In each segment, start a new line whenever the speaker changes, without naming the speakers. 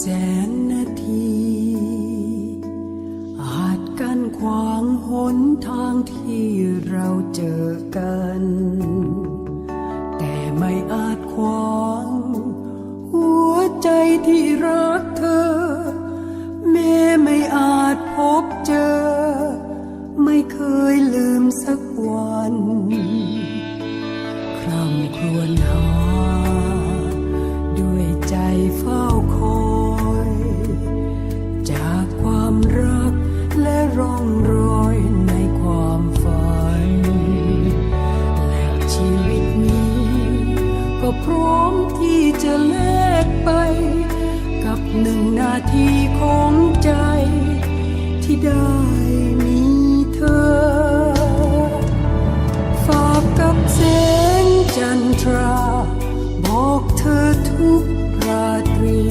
แสนนาที อาจกันขวางหนทางที่เราเจอกัน แต่ไม่อาจขวาง หัวใจที่รักเธอ แม่ไม่อาจพบเจอ ไม่เคยลืมสักวันคร่ำครวญหา ด้วยใจเฝ้า หนึ่งนาทีของใจที่ได้มีเธอ ฝากกับแสงจันทรา บอกเธอทุกราตรี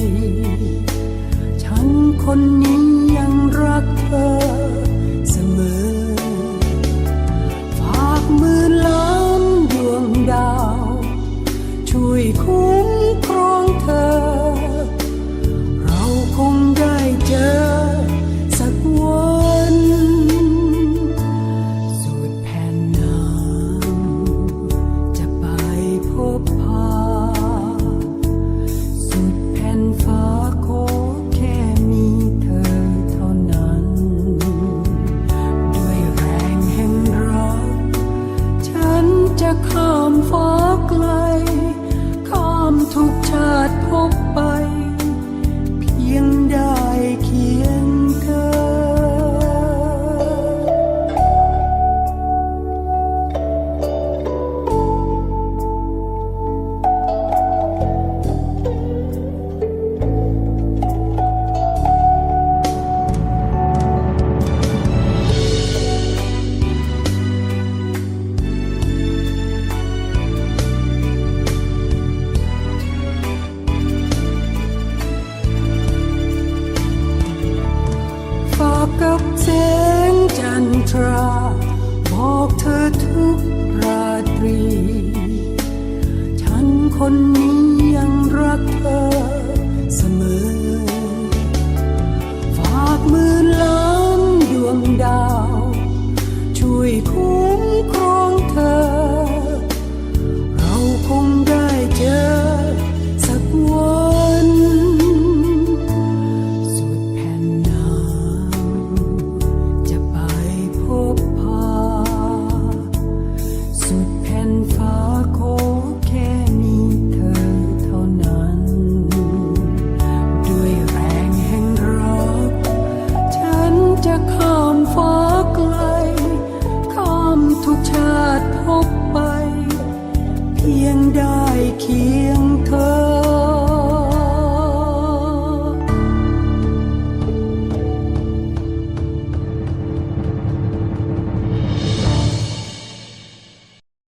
ฉันคนนี้ยังรักเธอ จะข้ามฟ้าไกล ข้ามทุกชาติพบไป กับแสงจันทรา บอกเธอทุกราตรี ฉันคนนี้